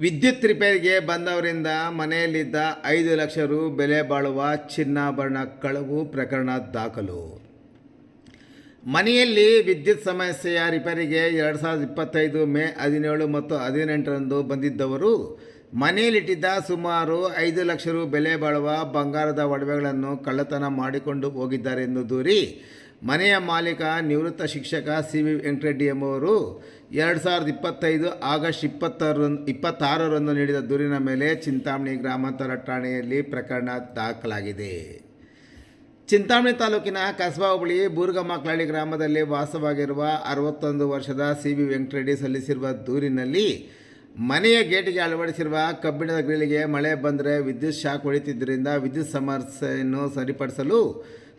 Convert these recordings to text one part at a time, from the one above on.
ವಿದ್ಯುತ್ ರಿಪೇರಿಗೆ ಬಂದವರಿಂದ ಮನೆಯಲ್ಲಿದ್ದ ಐದು ಲಕ್ಷ ರು ಬೆಲೆ ಬಾಳುವ ಚಿನ್ನಾಭರಣ ಕಳವು ಪ್ರಕರಣ ದಾಖಲು. ಮನೆಯಲ್ಲಿ ವಿದ್ಯುತ್ ಸಮಸ್ಯೆಯ ರಿಪೇರಿಗೆ ಎರಡು ಸಾವಿರದ ಇಪ್ಪತ್ತೈದು ಮೇ ಹದಿನೇಳು ಮತ್ತು ಹದಿನೆಂಟರಂದು ಬಂದಿದ್ದವರು ಮನೆಯಲ್ಲಿಟ್ಟಿದ್ದ ಸುಮಾರು ಐದು ಲಕ್ಷ ರು ಬೆಲೆ ಬಾಳುವ ಬಂಗಾರದ ಒಡವೆಗಳನ್ನು ಕಳ್ಳತನ ಮಾಡಿಕೊಂಡು ಹೋಗಿದ್ದಾರೆ ಎಂದು ದೂರಿ ಮನೆಯ ಮಾಲೀಕ, ನಿವೃತ್ತ ಶಿಕ್ಷಕ ಸಿ ವಿ ವೆಂಕಟರೆಡ್ಡಿ ಎಂಬುವರು ಎರಡು ಸಾವಿರದ ಇಪ್ಪತ್ತೈದು ಆಗಸ್ಟ್ ಇಪ್ಪತ್ತಾರರಂದು ಇಪ್ಪತ್ತಾರರಂದು ನೀಡಿದ ದೂರಿನ ಮೇಲೆ ಚಿಂತಾಮಣಿ ಗ್ರಾಮಾಂತರ ಠಾಣೆಯಲ್ಲಿ ಪ್ರಕರಣ ದಾಖಲಾಗಿದೆ. ಚಿಂತಾಮಣಿ ತಾಲೂಕಿನ ಕಸಬಾ ಹೋಬಳಿ ಬೂರ್ಗಮಕ್ಲಹಳ್ಳಿ ಗ್ರಾಮದಲ್ಲಿ ವಾಸವಾಗಿರುವ ಅರವತ್ತೊಂದು ವರ್ಷದ ಸಿ ವಿ ವೆಂಕಟರೆಡ್ಡಿ ಸಲ್ಲಿಸಿರುವ ದೂರಿನಲ್ಲಿ ಮನೆಯ ಗೇಟಿಗೆ ಅಳವಡಿಸಿರುವ ಕಬ್ಬಿಣದ ಗ್ರಿಲ್ಗೆ ಮಳೆ ಬಂದರೆ ವಿದ್ಯುತ್ ಶಾಕ್ ಹೊಡಿತಿದ್ದರಿಂದ ವಿದ್ಯುತ್ ಸಮಸ್ಯೆಯನ್ನು ಸರಿಪಡಿಸಲು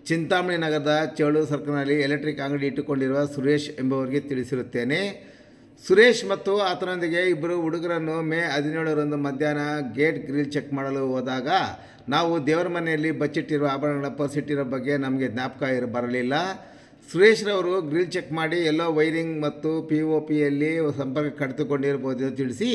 ಚಿಂತಾಮಣಿ ನಗರದ ಚೇಳು ಸರ್ಕಲ್ನಲ್ಲಿ ಎಲೆಕ್ಟ್ರಿಕ್ ಅಂಗಡಿ ಇಟ್ಟುಕೊಂಡಿರುವ ಸುರೇಶ್ ಎಂಬುವರಿಗೆ ತಿಳಿಸಿರುತ್ತೇನೆ. ಸುರೇಶ್ ಮತ್ತು ಆತನೊಂದಿಗೆ ಇಬ್ಬರು ಹುಡುಗರನ್ನು ಮೇ ಹದಿನೇಳರಂದು ಮಧ್ಯಾಹ್ನ ಗೇಟ್ ಗ್ರಿಲ್ ಚೆಕ್ ಮಾಡಲು ಹೋದಾಗ ನಾವು ದೇವರ ಮನೆಯಲ್ಲಿ ಬಚ್ಚಿಟ್ಟಿರುವ ಆಭರಣಗಳ ಪರ್ಸಿಟ್ಟಿರೋ ಬಗ್ಗೆ ನಮಗೆ ಜ್ಞಾಪಕ ಇರ, ಬರಲಿಲ್ಲ. ಸುರೇಶ್ರವರು ಗ್ರಿಲ್ ಚೆಕ್ ಮಾಡಿ ಎಲ್ಲೋ ವೈರಿಂಗ್ ಮತ್ತು ಪಿ ಒ ಪಿಯಲ್ಲಿ ಸಂಪರ್ಕ ಎಂದು ತಿಳಿಸಿ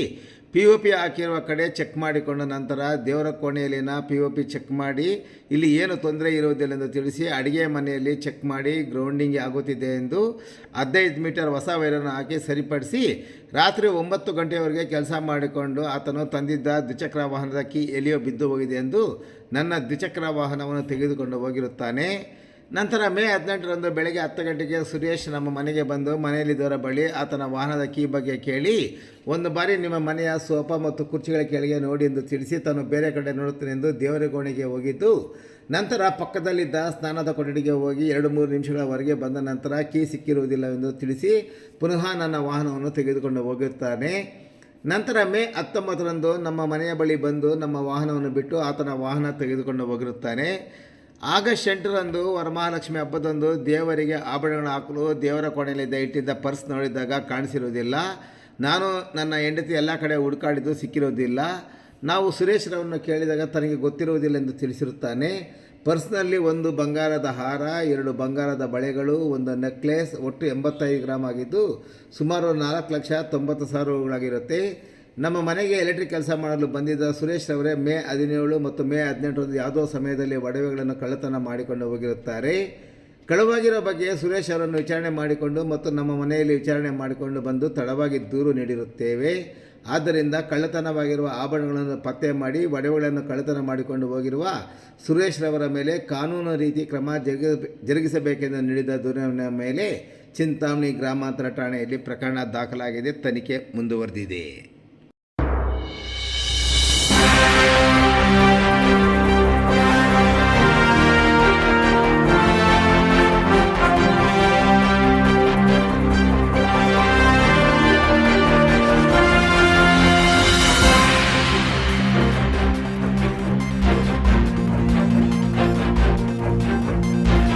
ಪಿ ಒ ಪಿ ಹಾಕಿರುವ ಕಡೆ ಚೆಕ್ ಮಾಡಿಕೊಂಡ ನಂತರ ದೇವರ ಕೋಣೆಯಲ್ಲಿನ ಪಿ ಒ ಪಿ ಚೆಕ್ ಮಾಡಿ, ಇಲ್ಲಿ ಏನು ತೊಂದರೆ ಇರುವುದಿಲ್ಲ ಎಂದು ತಿಳಿಸಿ ಅಡುಗೆ ಮನೆಯಲ್ಲಿ ಚೆಕ್ ಮಾಡಿ ಗ್ರೌಂಡಿಂಗ್ ಆಗುತ್ತಿದೆ ಎಂದು ಹದಿನೈದು ಮೀಟರ್ ಹೊಸ ವೈರನ್ನು ಹಾಕಿ ಸರಿಪಡಿಸಿ, ರಾತ್ರಿ ಒಂಬತ್ತು ಗಂಟೆಯವರೆಗೆ ಕೆಲಸ ಮಾಡಿಕೊಂಡು ಆತನು ತಂದಿದ್ದ ದ್ವಿಚಕ್ರ ವಾಹನದ ಕೀ ಎಲಿಯೋ ಬಿದ್ದು ಹೋಗಿದೆ ಎಂದು ನನ್ನ ದ್ವಿಚಕ್ರ ವಾಹನವನ್ನು ತೆಗೆದುಕೊಂಡು ಹೋಗಿರುತ್ತಾನೆ. ನಂತರ ಮೇ ಹದಿನೆಂಟರಂದು ಬೆಳಗ್ಗೆ ಹತ್ತು ಗಂಟೆಗೆ ಸುರೇಶ್ ನಮ್ಮ ಮನೆಗೆ ಬಂದು ಮನೆಯಲ್ಲಿದ್ದವರ ಬಳಿ ಆತನ ವಾಹನದ ಕೀ ಬಗ್ಗೆ ಕೇಳಿ, ಒಂದು ಬಾರಿ ನಿಮ್ಮ ಮನೆಯ ಸೋಫಾ ಮತ್ತು ಕುರ್ಚಿಗಳ ಕೆಳಗೆ ನೋಡಿ ಎಂದು ತಿಳಿಸಿ, ತಾನು ಬೇರೆ ಕಡೆ ನೋಡುತ್ತೇನೆ ಎಂದು ದೇವರ ಕೋಣೆಗೆ ಹೋಗಿದ್ದು, ನಂತರ ಪಕ್ಕದಲ್ಲಿದ್ದ ಸ್ನಾನದ ಕೊಠಡಿಗೆ ಹೋಗಿ ಎರಡು ಮೂರು ನಿಮಿಷಗಳವರೆಗೆ ಬಂದ ನಂತರ ಕೀ ಸಿಕ್ಕಿರುವುದಿಲ್ಲವೆಂದು ತಿಳಿಸಿ, ಪುನಃ ನನ್ನ ವಾಹನವನ್ನು ತೆಗೆದುಕೊಂಡು ಹೋಗುತ್ತಾನೆ. ನಂತರ ಮೇ ಹತ್ತೊಂಬತ್ತರಂದು ನಮ್ಮ ಮನೆಯ ಬಳಿ ಬಂದು ನಮ್ಮ ವಾಹನವನ್ನು ಬಿಟ್ಟು ಆತನ ವಾಹನ ತೆಗೆದುಕೊಂಡು ಹೋಗಿರುತ್ತಾನೆ. ಆಗಸ್ಟ್ ಎಂಟರಂದು ವರಮಹಾಲಕ್ಷ್ಮಿ ಹಬ್ಬದಂದು ದೇವರಿಗೆ ಆಭರಣಗಳನ್ನು ಹಾಕಲು ದೇವರ ಕೋಣೆಯಲ್ಲಿದ್ದ ಇಟ್ಟಿದ್ದ ಪರ್ಸ್ ನೋಡಿದಾಗ ಕಾಣಿಸಿರೋದಿಲ್ಲ ನಾನು ನನ್ನ ಹೆಂಡತಿ ಎಲ್ಲ ಕಡೆ ಹುಡುಕಾಡಿದ್ದು ಸಿಕ್ಕಿರೋದಿಲ್ಲ ನಾವು ಸುರೇಶ್ರವನ್ನು ಕೇಳಿದಾಗ ತನಗೆ ಗೊತ್ತಿರುವುದಿಲ್ಲ ಎಂದು ತಿಳಿಸಿರುತ್ತಾನೆ. ಪರ್ಸ್ನಲ್ಲಿ ಒಂದು ಬಂಗಾರದ ಹಾರ, ಎರಡು ಬಂಗಾರದ ಬಳೆಗಳು, ಒಂದು ನೆಕ್ಲೆಸ್, ಒಟ್ಟು ಎಂಬತ್ತೈದು ಗ್ರಾಮ್ ಆಗಿದ್ದು, ಸುಮಾರು ನಾಲ್ಕು ಲಕ್ಷ ತೊಂಬತ್ತು ಸಾವಿರಗಳಾಗಿರುತ್ತೆ ನಮ್ಮ ಮನೆಗೆ ಎಲೆಕ್ಟ್ರಿಕ್ ಕೆಲಸ ಮಾಡಲು ಬಂದಿದ್ದ ಸುರೇಶ್ ರವರೇ ಮೇ ಹದಿನೇಳು ಮತ್ತು ಮೇ ಹದಿನೆಂಟರಂದು ಯಾವುದೋ ಸಮಯದಲ್ಲಿ ಒಡವೆಗಳನ್ನು ಕಳ್ಳತನ ಮಾಡಿಕೊಂಡು ಹೋಗಿರುತ್ತಾರೆ. ಕಳುವಾಗಿರೋ ಬಗ್ಗೆ ಸುರೇಶ್ ಅವರನ್ನು ವಿಚಾರಣೆ ಮಾಡಿಕೊಂಡು ಮತ್ತು ನಮ್ಮ ಮನೆಯಲ್ಲಿ ವಿಚಾರಣೆ ಮಾಡಿಕೊಂಡು ಬಂದು ತಡವಾಗಿ ದೂರು ನೀಡಿರುತ್ತೇವೆ. ಆದ್ದರಿಂದ ಕಳ್ಳತನವಾಗಿರುವ ಆಭರಣಗಳನ್ನು ಪತ್ತೆ ಮಾಡಿ ಒಡವೆಗಳನ್ನು ಕಳ್ಳತನ ಮಾಡಿಕೊಂಡು ಹೋಗಿರುವ ಸುರೇಶ್ ರವರ ಮೇಲೆ ಕಾನೂನು ರೀತಿ ಕ್ರಮ ಜರುಗಿ ಜರುಗಿಸಬೇಕೆಂದು ನೀಡಿದ ದೂರಿನ ಮೇಲೆ ಚಿಂತಾಮಣಿ ಗ್ರಾಮಾಂತರ ಠಾಣೆಯಲ್ಲಿ ಪ್ರಕರಣ ದಾಖಲಾಗಿದೆ. ತನಿಖೆ ಮುಂದುವರೆದಿದೆ.